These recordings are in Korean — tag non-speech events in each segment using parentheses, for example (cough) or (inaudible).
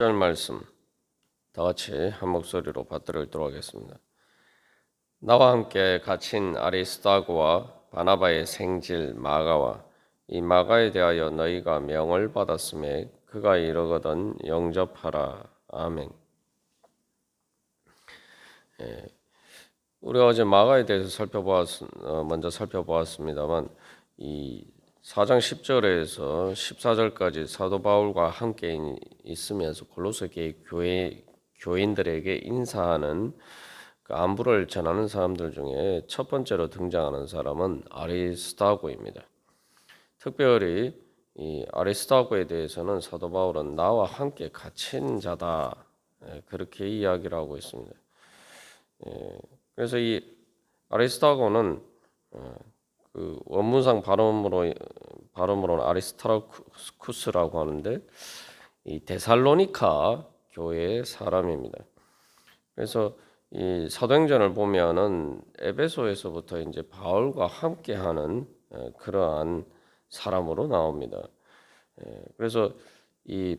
절 말씀 다 같이 한 목소리로 받들어 읽도록 하겠습니다. 나와 함께 갇힌 아리스타고와 바나바의 생질 마가와 이 마가에 대하여 너희가 명을 받았음에 그가 이르거든 영접하라 아멘. 예, 우리 어제 마가에 대해서 살펴보았 어, 먼저 살펴보았습니다만 이 4장 10절에서 14절까지 사도 바울과 함께 있으면서 골로새 교회 교인들에게 인사하는 그 안부를 전하는 사람들 중에 첫 번째로 등장하는 사람은 아리스타고입니다. 특별히 이 아리스타고에 대해서는 사도 바울은 나와 함께 갇힌 자다 예, 그렇게 이야기를 하고 있습니다. 예, 그래서 이 아리스타고는 어, 그 원문상 발음으로 발음으로는 아리스타쿠스라고 하는데 이 데살로니카 교회의 사람입니다. 그래서 이 사도행전을 보면은 에베소에서부터 이제 바울과 함께하는 그러한 사람으로 나옵니다. 그래서 이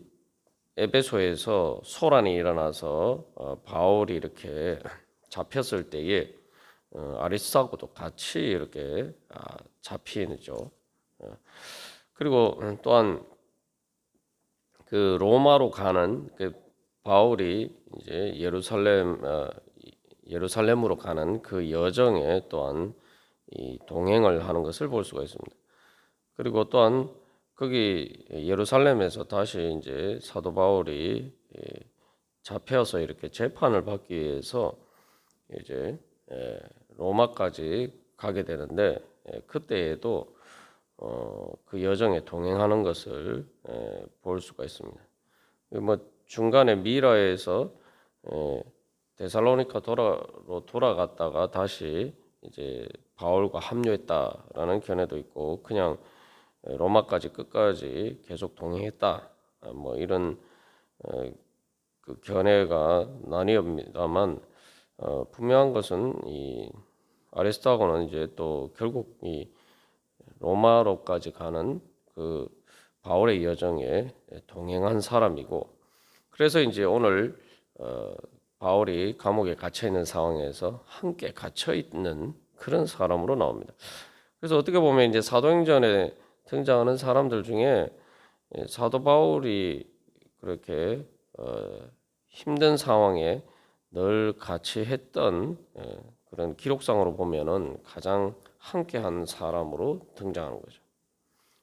에베소에서 소란이 일어나서 어, 바울이 이렇게 잡혔을 때에 어, 아리스하고도 같이 이렇게 아, 잡히죠. 어, 그리고 또한 그 로마로 가는 그 바울이 이제 예루살렘 어, 예루살렘으로 가는 그 여정에 또한 이 동행을 하는 것을 볼 수가 있습니다. 그리고 또한 거기 예루살렘에서 다시 이제 사도 바울이 잡혀서 이렇게 재판을 받기 위해서 이제 로마까지 가게 되는데 그때에도 어, 그 여정에 동행하는 것을 볼 수가 있습니다. 뭐 중간에 미라에서 데살로니카 돌아로 돌아갔다가 다시 이제 바울과 합류했다라는 견해도 있고 그냥 로마까지 끝까지 계속 동행했다 뭐 이런 그 견해가 나뉘옵니다만 어, 분명한 것은 이 아리스타고는 이제 또 결국 이 로마로까지 가는 그 바울의 여정에 동행한 사람이고 그래서 이제 오늘 어, 바울이 감옥에 갇혀 있는 상황에서 함께 갇혀 있는 그런 사람으로 나옵니다. 그래서 어떻게 보면 이제 사도행전에 등장하는 사람들 중에 사도 바울이 그렇게 어, 힘든 상황에 늘 같이 했던 예, 그런 기록상으로 보면은 가장 함께한 사람으로 등장하는 거죠.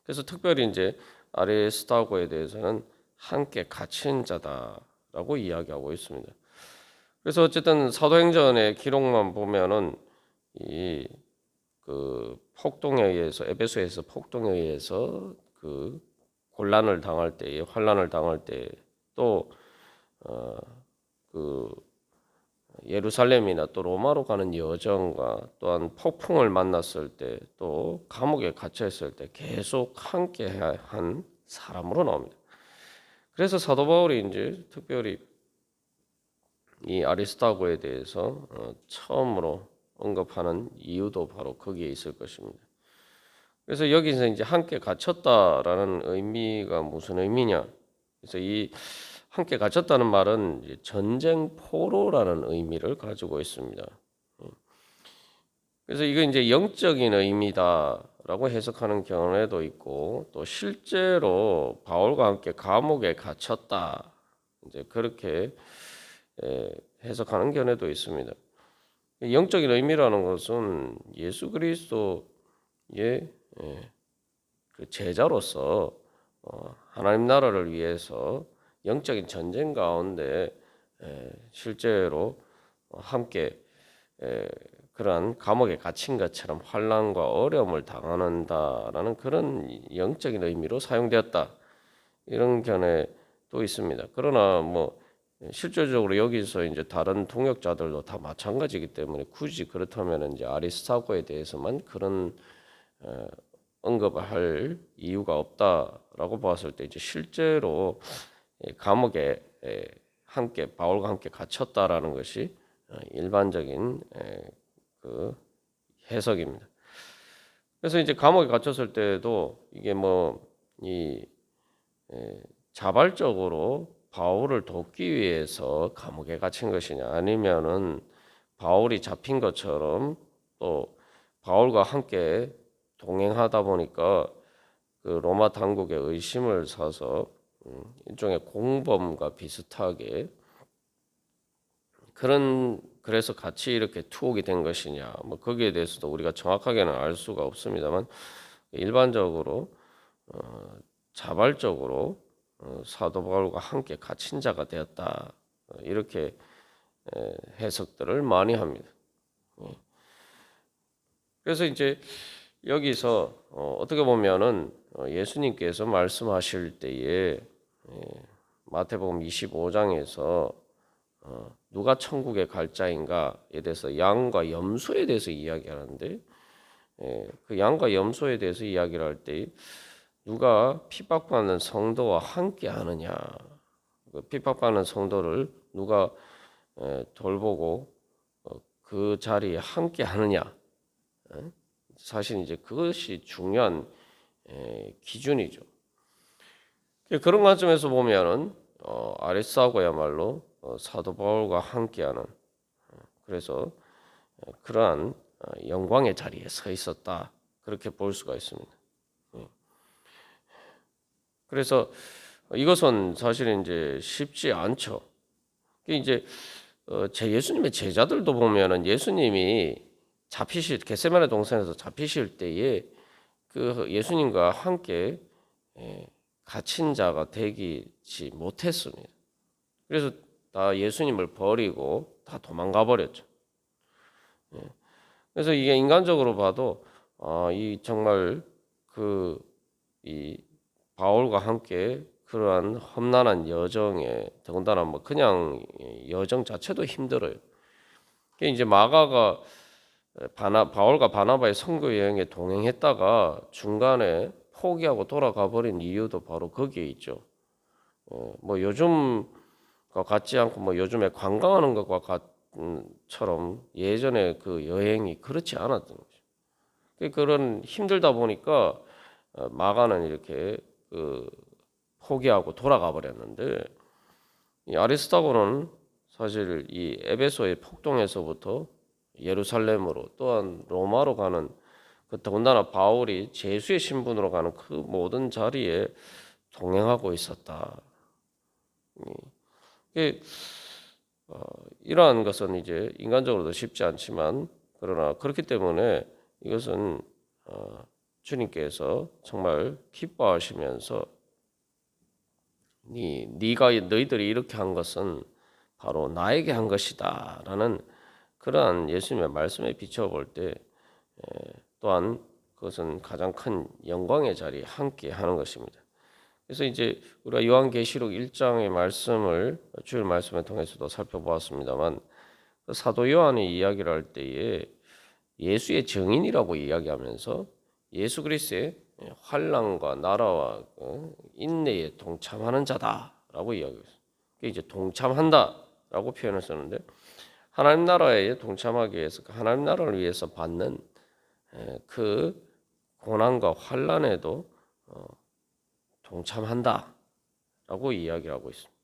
그래서 특별히 이제 아리스타고에 대해서는 함께 갇힌 자다라고 이야기하고 있습니다. 그래서 어쨌든 사도행전의 기록만 보면은 이 그 폭동에 의해서 에베소에서 폭동에 의해서 그 곤란을 당할 때에 환란을 당할 때또어그 예루살렘이나 또 로마로 가는 여정과 또한 폭풍을 만났을 때 또 감옥에 갇혀 있을 때 계속 함께 한 사람으로 나옵니다. 그래서 사도 바울이 이제 특별히 이 아리스타고에 대해서 어, 처음으로 언급하는 이유도 바로 거기에 있을 것입니다. 그래서 여기서 이제 함께 갇혔다라는 의미가 무슨 의미냐? 그래서 이 함께 갇혔다는 말은 전쟁 포로라는 의미를 가지고 있습니다. 그래서 이거 이제 영적인 의미다라고 해석하는 경우에도 있고 또 실제로 바울과 함께 감옥에 갇혔다 이제 그렇게 해석하는 견해도 있습니다. 영적인 의미라는 것은 예수 그리스도의 그 제자로서 어, 하나님 나라를 위해서 영적인 전쟁 가운데 실제로 함께 그러한 감옥에 갇힌 것처럼 환란과 어려움을 당하는다라는 그런 영적인 의미로 사용되었다 이런 견해도 있습니다. 그러나 뭐 실질적으로 여기서 이제 다른 통역자들도 다 마찬가지이기 때문에 굳이 그렇다면 이제 아리스타고에 대해서만 그런 언급을 할 이유가 없다라고 봤을 때 이제 실제로 감옥에 함께 바울과 함께 갇혔다라는 것이 어, 일반적인 그 해석입니다. 그래서 이제 감옥에 갇혔을 때도 이게 뭐이 자발적으로 바울을 돕기 위해서 감옥에 갇힌 것이냐 아니면은 바울이 잡힌 것처럼 또 바울과 함께 동행하다 보니까 그 로마 당국의 의심을 사서 음, 일종의 공범과 비슷하게 그런 그래서 같이 이렇게 투옥이 된 것이냐 뭐 거기에 대해서도 우리가 정확하게는 알 수가 없습니다만 일반적으로 어, 자발적으로 어, 사도 바울과 함께 갇힌 자가 되었다 어, 이렇게 에, 해석들을 많이 합니다. 예. 그래서 이제 여기서 어, 어떻게 보면은 어, 예수님께서 말씀하실 때에 예, 마태복음 25장에서 어, 누가 천국에 갈 자인가에 대해서 양과 염소에 대해서 이야기하는데 예, 그 양과 염소에 대해서 이야기를 할 때 누가 핍박받는 성도와 함께 하느냐 그 핍박받는 성도를 누가 에, 돌보고 어, 그 자리에 함께 하느냐 에? 사실 이제 그것이 중요한 에, 기준이죠. 그런 관점에서 보면은 어, 아레스하고야말로 어, 사도 바울과 함께하는 어, 그래서 어, 그러한 어, 영광의 자리에 서 있었다 그렇게 볼 수가 있습니다. 예. 그래서 이것은 사실 이제 쉽지 않죠. 이제 어, 제 예수님의 제자들도 보면은 예수님이 잡히실 겟세마네 동산에서 잡히실 때에 그 예수님과 함께 예, 갇힌 자가 되기지 못했습니다. 그래서 다 예수님을 버리고 다 도망가 버렸죠. 예. 그래서 이게 인간적으로 봐도 아, 이 정말 그 이 바울과 함께 그러한 험난한 여정에 더군다나 뭐 그냥 여정 자체도 힘들어요. 이제 마가가 바나 바울과 바나바의 선교 여행에 동행했다가 중간에 포기하고 돌아가 버린 이유도 바로 거기에 있죠. 어, 뭐 요즘과 같지 않고 뭐 요즘에 관광하는 것과 같처럼 예전에 그 여행이 그렇지 않았던 거죠. 그런 힘들다 보니까 어, 마가는 이렇게 그 포기하고 돌아가 버렸는데 이 아리스타고는 사실 이 에베소의 폭동에서부터 예루살렘으로 또한 로마로 가는 그 더군다나 바울이 제수의 신분으로 가는 그 모든 자리에 동행하고 있었다. 이 어, 이러한 것은 이제 인간적으로도 쉽지 않지만 그러나 그렇기 때문에 이것은 어, 주님께서 정말 기뻐하시면서 네, 네가 너희들이 이렇게 한 것은 바로 나에게 한 것이다라는 그러한 예수님의 말씀에 비춰볼 때 또한 그것은 가장 큰 영광의 자리에 함께 하는 것입니다. 그래서 이제 우리가 요한계시록 1장의 말씀을 주일 말씀을 통해서도 살펴보았습니다만 그 사도 요한이 이야기를 할 때에 예수의 증인이라고 이야기하면서 예수 그리스도의 환란과 나라와 어, 인내에 동참하는 자다라고 이야기했어요. 이제 동참한다라고 표현을 썼는데 하나님 나라에 동참하기 위해서 그 하나님 나라를 위해서 받는 그 고난과 환란에도 어, 동참한다라고 이야기를 하고 있습니다.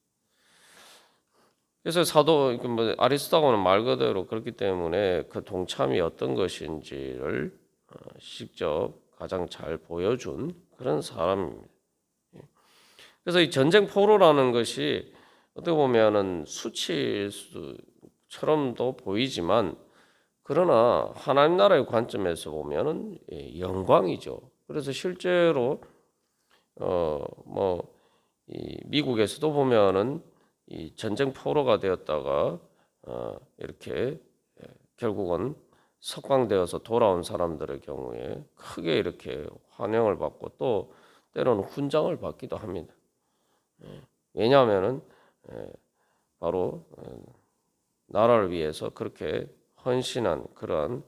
그래서 사도 뭐 아리스토고는 말 그대로 그렇기 때문에 그 동참이 어떤 것인지를 어, 직접 가장 잘 보여준 그런 사람입니다. 예. 그래서 이 전쟁 포로라는 것이 어떻게 보면은 수치처럼도 보이지만 그러나 하나님 나라의 관점에서 보면은 예, 영광이죠. 그래서 실제로 어뭐 미국에서도 보면은 이 전쟁 포로가 되었다가 어 이렇게 예, 결국은 석방되어서 돌아온 사람들의 경우에 크게 이렇게 환영을 받고 또 때로는 훈장을 받기도 합니다. 예. 왜냐하면은 예, 바로 어, 나라를 위해서 그렇게 헌신한 그런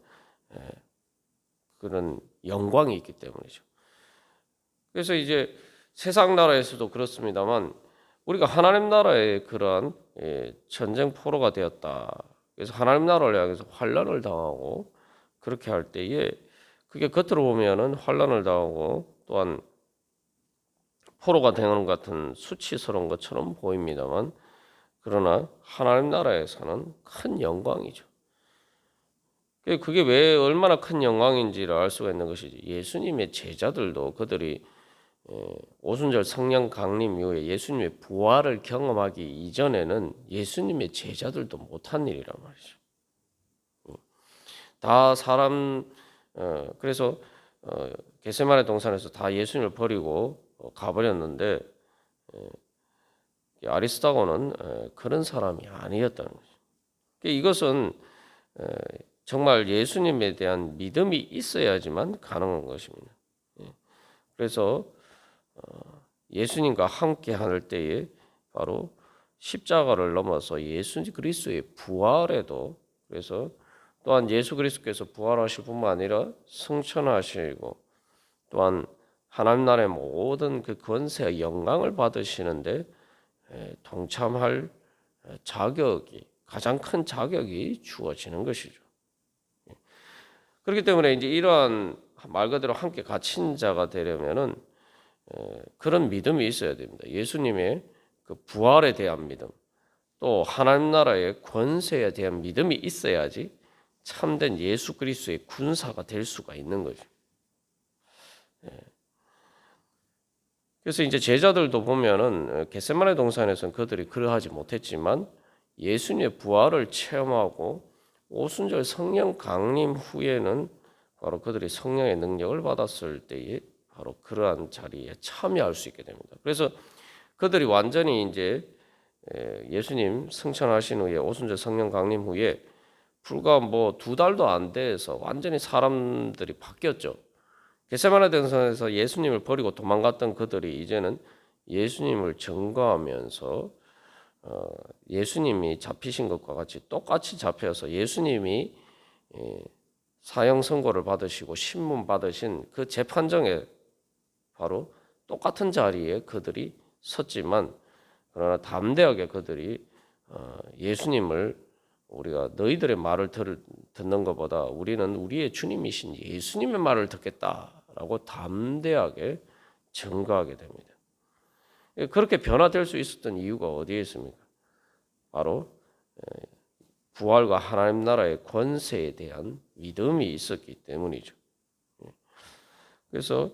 예, 그런 영광이 있기 때문이죠. 그래서 이제 세상 나라에서도 그렇습니다만 우리가 하나님 나라의 그러한 전쟁 포로가 되었다. 그래서 하나님 나라를 향해서 환란을 당하고 그렇게 할 때에 그게 겉으로 보면은 환란을 당하고 또한 포로가 되는 것 같은 수치스러운 것처럼 보입니다만 그러나 하나님 나라에서는 큰 영광이죠. 그게 왜 얼마나 큰 영광인지를 알 수가 있는 것이지. 예수님의 제자들도 그들이 오순절 성령 강림 이후에 예수님의 부활을 경험하기 이전에는 예수님의 제자들도 못한 일이란 말이죠. 다 사람 어, 그래서 어, 게세마네 동산에서 다 예수님을 버리고 어, 가버렸는데 에, 아리스타고는 에, 그런 사람이 아니었다는 거죠. 그러니까 이것은 에, 정말 예수님에 대한 믿음이 있어야지만 가능한 것입니다. 예. 그래서 어, 예수님과 함께 할 때에 바로 십자가를 넘어서 예수 그리스도의 부활에도 그래서 또한 예수 그리스도께서 부활하실 뿐만 아니라 승천하시고 또한 하나님 나라의 모든 그 권세와 영광을 받으시는데 동참할 자격이 가장 큰 자격이 주어지는 것이죠. 예. 그렇기 때문에 이제 이러한 말 그대로 함께 갇힌 자가 되려면은 그런 믿음이 있어야 됩니다. 예수님의 그 부활에 대한 믿음, 또 하나님 나라의 권세에 대한 믿음이 있어야지 참된 예수 그리스도의 군사가 될 수가 있는 거죠. 예. 그래서 이제 제자들도 보면은 겟세마네 동산에서는 그들이 그러하지 못했지만 예수님의 부활을 체험하고 오순절 성령 강림 후에는 바로 그들이 성령의 능력을 받았을 때에 바로 그러한 자리에 참여할 수 있게 됩니다. 그래서 그들이 완전히 이제 예수님 승천하신 후에 오순절 성령 강림 후에 불과 뭐 두 달도 안 돼서 완전히 사람들이 바뀌었죠. 게세마네 등산에서 예수님을 버리고 도망갔던 그들이 이제는 예수님을 증거하면서 어, 예수님이 잡히신 것과 같이 똑같이 잡혀서 예수님이 예, 사형 선고를 받으시고 신문 받으신 그 재판정에 바로 똑같은 자리에 그들이 섰지만 그러나 담대하게 그들이 어, 예수님을 우리가 너희들의 말을 들, 듣는 것보다 우리는 우리의 주님이신 예수님의 말을 듣겠다라고 담대하게 증거하게 됩니다. 그렇게 변화될 수 있었던 이유가 어디에 있습니까? 바로 부활과 하나님 나라의 권세에 대한 믿음이 있었기 때문이죠. 그래서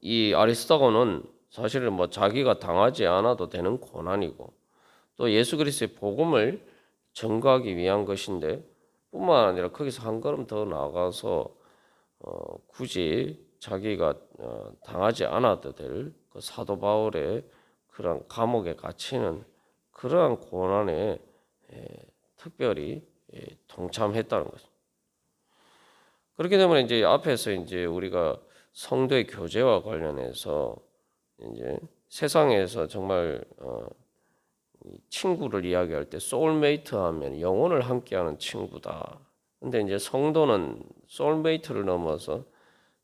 이 아리스타고는 사실은 뭐 자기가 당하지 않아도 되는 고난이고 또 예수 그리스도의 복음을 증거하기 위한 것인데 뿐만 아니라 거기서 한 걸음 더 나아가서 어, 굳이 자기가 어, 당하지 않아도 될 그 사도 바울의 그런 감옥에 갇히는 그러한 고난에 에, 특별히 에, 동참했다는 거죠. 그렇기 때문에 이제 앞에서 이제 우리가 성도의 교제와 관련해서 이제 세상에서 정말 어, 친구를 이야기할 때 소울메이트 하면 영혼을 함께하는 친구다. 근데 이제 성도는 소울메이트를 넘어서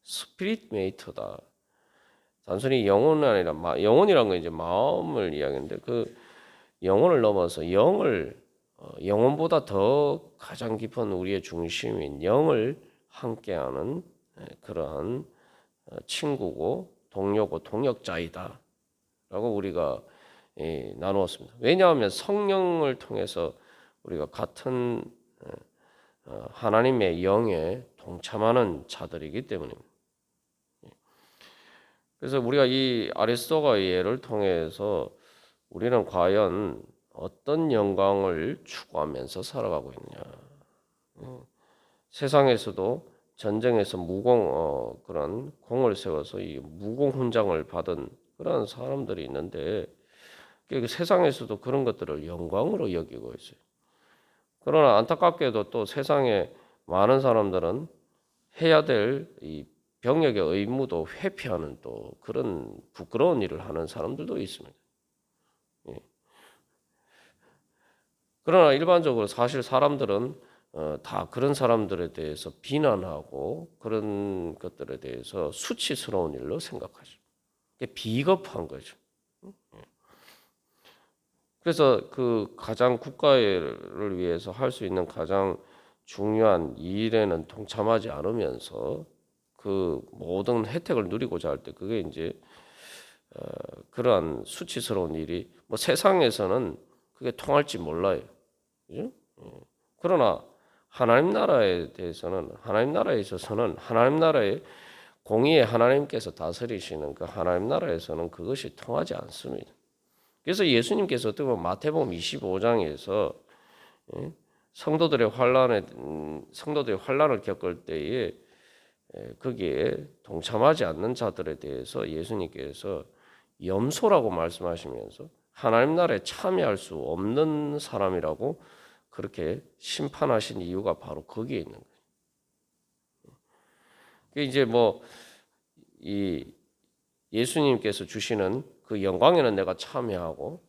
스피릿 메이트다. 단순히 영혼이 아니라 영혼이란 건 이제 마음을 이야기하는데 그 영혼을 넘어서 영을 어, 영혼보다 더 가장 깊은 우리의 중심인 영을 함께하는 예, 그러한 어, 친구고 동료고 동역자이다라고 우리가 예, 나누었습니다. 왜냐하면 성령을 통해서 우리가 같은 어, 하나님의 영에 동참하는 자들이기 때문입니다. 예. 그래서 우리가 이 아리스토가의 예를 통해서 우리는 과연 어떤 영광을 추구하면서 살아가고 있냐? 예. 세상에서도 전쟁에서 무공 어, 그런 공을 세워서 이 무공 훈장을 받은 그런 사람들이 있는데 그 세상에서도 그런 것들을 영광으로 여기고 있어요. 그러나 안타깝게도 또 세상에 많은 사람들은 해야 될 이 병역의 의무도 회피하는 또 그런 부끄러운 일을 하는 사람들도 있습니다. 예. 그러나 일반적으로 사실 사람들은 어, 다 그런 사람들에 대해서 비난하고 그런 것들에 대해서 수치스러운 일로 생각하죠. 비겁한 거죠. 그래서 그 가장 국가를 위해서 할 수 있는 가장 중요한 일에는 동참하지 않으면서 그 모든 혜택을 누리고자 할 때 그게 이제 어, 그러한 수치스러운 일이 뭐 세상에서는 그게 통할지 몰라요. 그죠? 예. 그러나 하나님 나라에 대해서는 하나님 나라에 있어서는 하나님 나라의 공의에 하나님께서 다스리시는 그 하나님 나라에서는 그것이 통하지 않습니다. 그래서 예수님께서 어떻게 보면 마태복음 25장에서 예, 성도들의 환란에 음, 성도들의 환란을 겪을 때에 예, 거기에 동참하지 않는 자들에 대해서 예수님께서 염소라고 말씀하시면서 하나님 나라에 참여할 수 없는 사람이라고 그렇게 심판하신 이유가 바로 거기에 있는 거예요. 그 이제 뭐 이 예수님께서 주시는 그 영광에는 내가 참여하고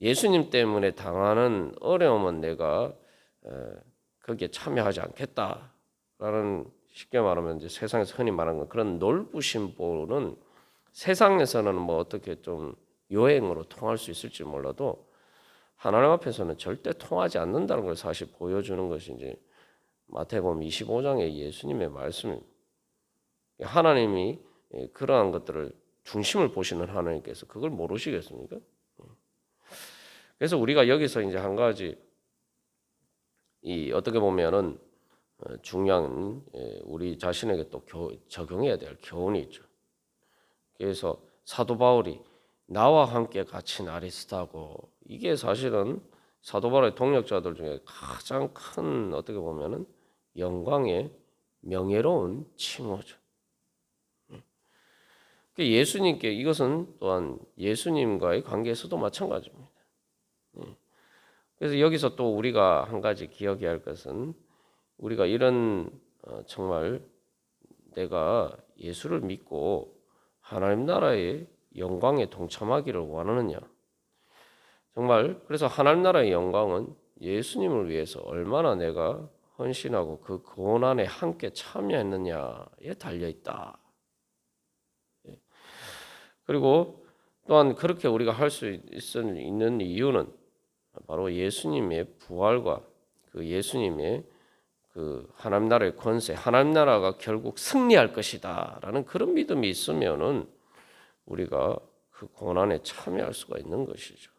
예수님 때문에 당하는 어려움은 내가 거기에 참여하지 않겠다라는 쉽게 말하면 이제 세상에서 흔히 말하는 그런 놀부신 보는 세상에서는 뭐 어떻게 좀 요행으로 통할 수 있을지 몰라도 하나님 앞에서는 절대 통하지 않는다는 걸 사실 보여주는 것이 이제 마태복음 25장의 예수님의 말씀입니다. 하나님이 그러한 것들을 중심을 보시는 하나님께서 그걸 모르시겠습니까? 그래서 우리가 여기서 이제 한 가지 이 어떻게 보면은 중요한 우리 자신에게 또 적용해야 될 교훈이 있죠. 그래서 사도 바울이 나와 함께 갇힌 아리스타고 이게 사실은 사도 바울의 동력자들 중에 가장 큰 어떻게 보면은 영광의 명예로운 칭호죠. 그 예수님께 이것은 또한 예수님과의 관계에서도 마찬가지입니다. 그래서 여기서 또 우리가 한 가지 기억해야 할 것은 우리가 이런 어, 정말 내가 예수를 믿고 하나님 나라의 영광에 동참하기를 원하느냐. 정말 그래서 하나님 나라의 영광은 예수님을 위해서 얼마나 내가 헌신하고 그 고난에 함께 참여했느냐에 달려 있다. 예. 그리고 또한 그렇게 우리가 할 수 있는 이유는 바로 예수님의 부활과 그 예수님의 그 하나님 나라의 권세, 하나님 나라가 결국 승리할 것이다라는 그런 믿음이 있으면은 우리가 그 고난에 참여할 수가 있는 것이죠.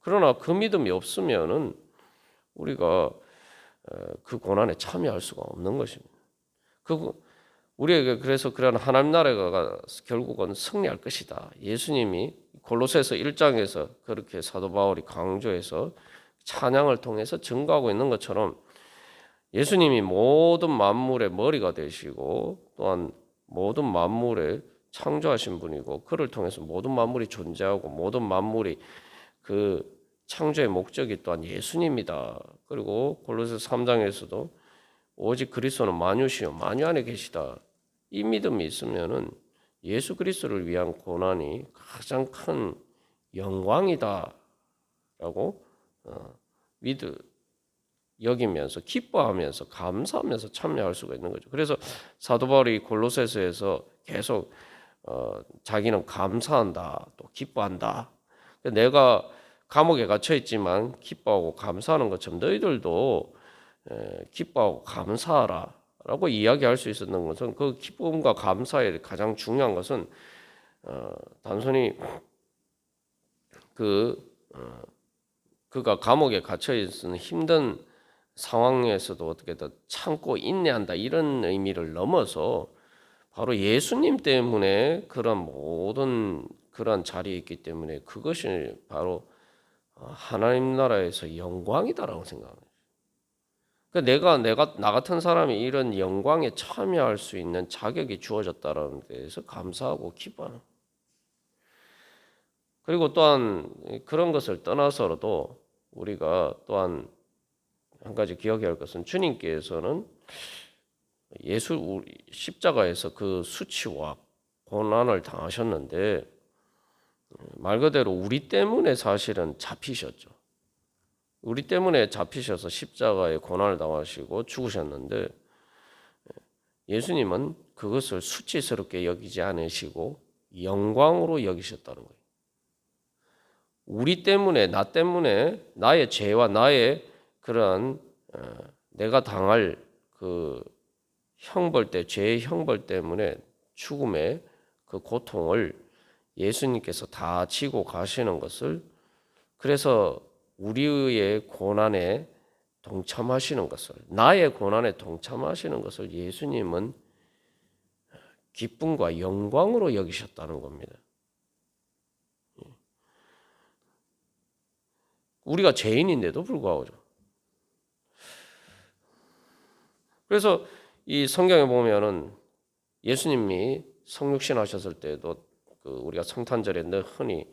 그러나 그 믿음이 없으면은 우리가 그 고난에 참여할 수가 없는 것입니다. 그 우리에게 그래서 그런 하나님 나라가 결국은 승리할 것이다. 예수님이 골로새서 1장에서 그렇게 사도 바울이 강조해서 찬양을 통해서 증거하고 있는 것처럼 예수님이 모든 만물의 머리가 되시고 또한 모든 만물의 창조하신 분이고 그를 통해서 모든 만물이 존재하고 모든 만물이 그 창조의 목적이 또한 예수님이다. 그리고 골로새 3장에서도 오직 그리스도는 만유시요 만유 안에 계시다. 이 믿음이 있으면은 예수 그리스도를 위한 고난이 가장 큰 영광이다라고 어, 믿으 여기면서 기뻐하면서 감사하면서 참여할 수가 있는 거죠. 그래서 사도 바울이 골로새서에서 계속 어, 자기는 감사한다, 또 기뻐한다. 내가 감옥에 갇혀 있지만 기뻐하고 감사하는 것처럼 너희들도 에, 기뻐하고 감사하라라고 이야기할 수 있었는 것은 그 기쁨과 감사의 가장 중요한 것은 어, 단순히 그 어, 그가 감옥에 갇혀 있는 힘든 상황에서도 어떻게 든 참고 인내한다 이런 의미를 넘어서 바로 예수님 때문에 그런 모든 그런 자리에 있기 때문에 그것이 바로 하나님 나라에서 영광이다라고 생각합니다. 그러니까 내가 내가 나 같은 사람이 이런 영광에 참여할 수 있는 자격이 주어졌다라는 데에서 감사하고 기뻐하는. 그리고 또한 그런 것을 떠나서도 우리가 또한 한 가지 기억해야 할 것은 주님께서는 예수 십자가에서 그 수치와 고난을 당하셨는데 말 그대로 우리 때문에 사실은 잡히셨죠. 우리 때문에 잡히셔서 십자가에 고난을 당하시고 죽으셨는데 예수님은 그것을 수치스럽게 여기지 않으시고 영광으로 여기셨다는 거예요. 우리 때문에 나 때문에 나의 죄와 나의 그런 어, 내가 당할 그 형벌 때 죄의 형벌 때문에 죽음의 그 고통을 예수님께서 다 지고 가시는 것을 그래서 우리의 고난에 동참하시는 것을 나의 고난에 동참하시는 것을 예수님은 기쁨과 영광으로 여기셨다는 겁니다. 우리가 죄인인데도 불구하고죠. 그래서 이 성경에 보면은 예수님이 성육신 하셨을 때도 그 우리가 성탄절에 늘 흔히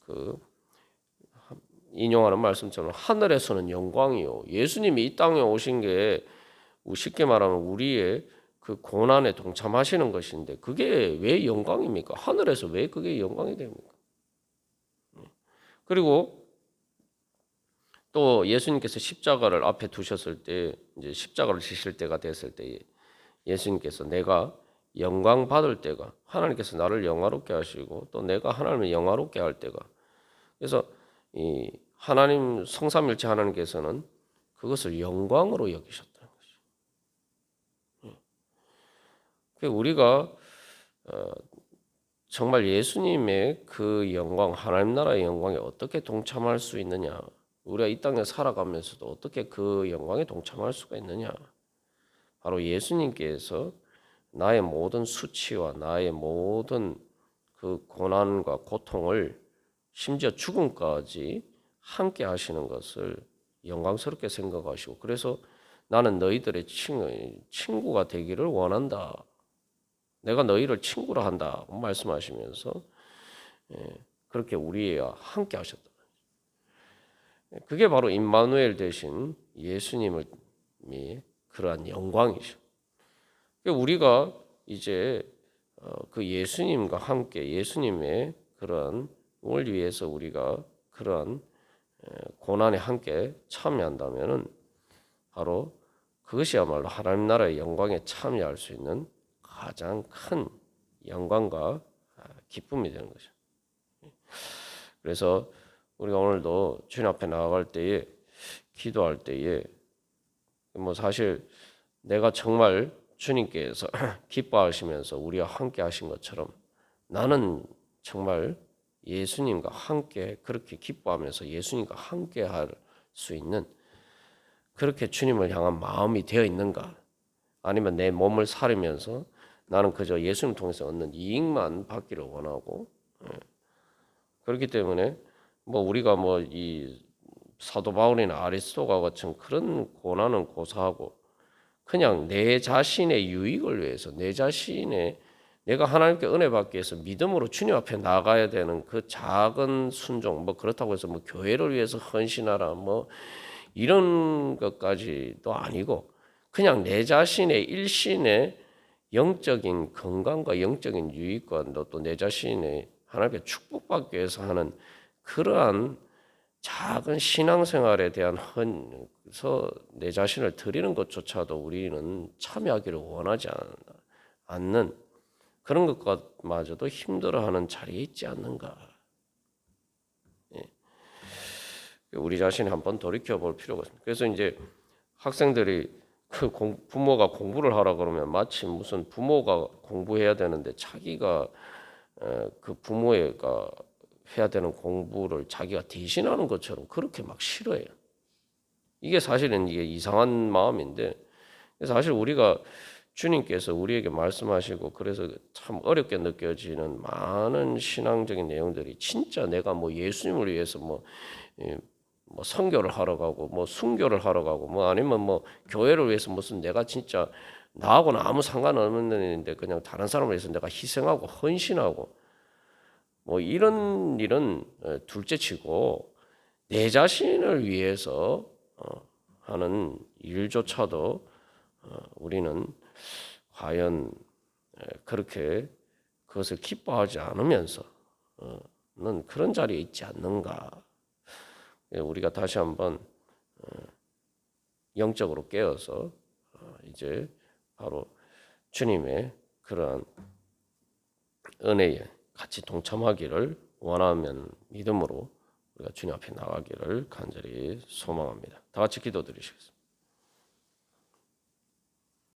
그 인용하는 말씀처럼 하늘에서는 영광이요. 예수님이 이 땅에 오신 게 쉽게 말하면 우리의 그 고난에 동참하시는 것인데 그게 왜 영광입니까? 하늘에서 왜 그게 영광이 됩니까? 그리고 또 예수님께서 십자가를 앞에 두셨을 때 이제 십자가를 지실 때가 됐을 때 예수님께서 내가 영광 받을 때가 하나님께서 나를 영화롭게 하시고 또 내가 하나님을 영화롭게 할 때가 그래서 이 하나님 성삼일체 하나님께서는 그것을 영광으로 여기셨다는 거죠. 그 우리가 어, 정말 예수님의 그 영광, 하나님 나라의 영광에 어떻게 동참할 수 있느냐? 우리가 이 땅에 살아가면서도 어떻게 그 영광에 동참할 수가 있느냐? 바로 예수님께서 나의 모든 수치와 나의 모든 그 고난과 고통을 심지어 죽음까지 함께 하시는 것을 영광스럽게 생각하시고 그래서 나는 너희들의 친구가 되기를 원한다. 내가 너희를 친구로 한다. 말씀하시면서 예, 그렇게 우리와 함께 하셨다. 그게 바로 임마누엘 대신 예수님을 그러한 영광이죠. 우리가 이제 어, 그 예수님과 함께 예수님의 그런 을 위해서 우리가 그러한 고난에 함께 참여한다면은 바로 그것이야말로 하나님 나라의 영광에 참여할 수 있는 가장 큰 영광과 아, 기쁨이 되는 거죠. 그래서 우리가 오늘도 주님 앞에 나아갈 때에 기도할 때에 뭐 사실 내가 정말 주님께서 (clears throat) 기뻐하시면서 우리와 함께 하신 것처럼 나는 정말 예수님과 함께 그렇게 기뻐하면서 예수님과 함께 할 수 있는 그렇게 주님을 향한 마음이 되어 있는가? 아니면 내 몸을 살리면서 나는 그저 예수님 통해서 얻는 이익만 받기를 원하고 예. 그렇기 때문에 뭐 우리가 뭐 이 사도 바울이나 아리스토가 같은 그런 고난은 고사하고 그냥 내 자신의 유익을 위해서 내 자신의 내가 하나님께 은혜 받기 위해서 믿음으로 주님 앞에 나가야 되는 그 작은 순종 뭐 그렇다고 해서 뭐 교회를 위해서 헌신하라 뭐 이런 것까지도 아니고 그냥 내 자신의 일신의 영적인 건강과 영적인 유익과 또 내 자신의 하나님께 축복받기 위해서 하는 그러한 작은 신앙생활에 대한 헌서 내 자신을 드리는 것조차도 우리는 참여하기를 원하지 않는 그런 것마저도 힘들어하는 자리에 있지 않는가? 예. 우리 자신이 한번 돌이켜 볼 필요가 있습니다. 그래서 이제 학생들이 그 공, 부모가 공부를 하라 그러면 마치 무슨 부모가 공부해야 되는데 자기가 에, 그 부모가 해야 되는 공부를 자기가 대신하는 것처럼 그렇게 막 싫어해요. 이게 사실은 이게 이상한 마음인데 사실 우리가 주님께서 우리에게 말씀하시고 그래서 참 어렵게 느껴지는 많은 신앙적인 내용들이 진짜 내가 뭐 예수님을 위해서 뭐, 예, 뭐 선교를 하러 가고 뭐 순교를 하러 가고 뭐 아니면 뭐 교회를 위해서 무슨 내가 진짜 나하고는 아무 상관없는 일인데 그냥 다른 사람을 위해서 내가 희생하고 헌신하고 뭐 이런 일은 어, 둘째치고 내 자신을 위해서 어, 하는 일조차도 어, 우리는 과연 그렇게 그것을 기뻐하지 않으면서는 그런 자리에 있지 않는가? 예, 우리가 다시 한번 영적으로 깨어서 이제 바로 주님의 그러한 은혜에 같이 동참하기를 원하면 믿음으로 우리가 주님 앞에 나가기를 간절히 소망합니다. 다 같이 기도드리시겠습니다.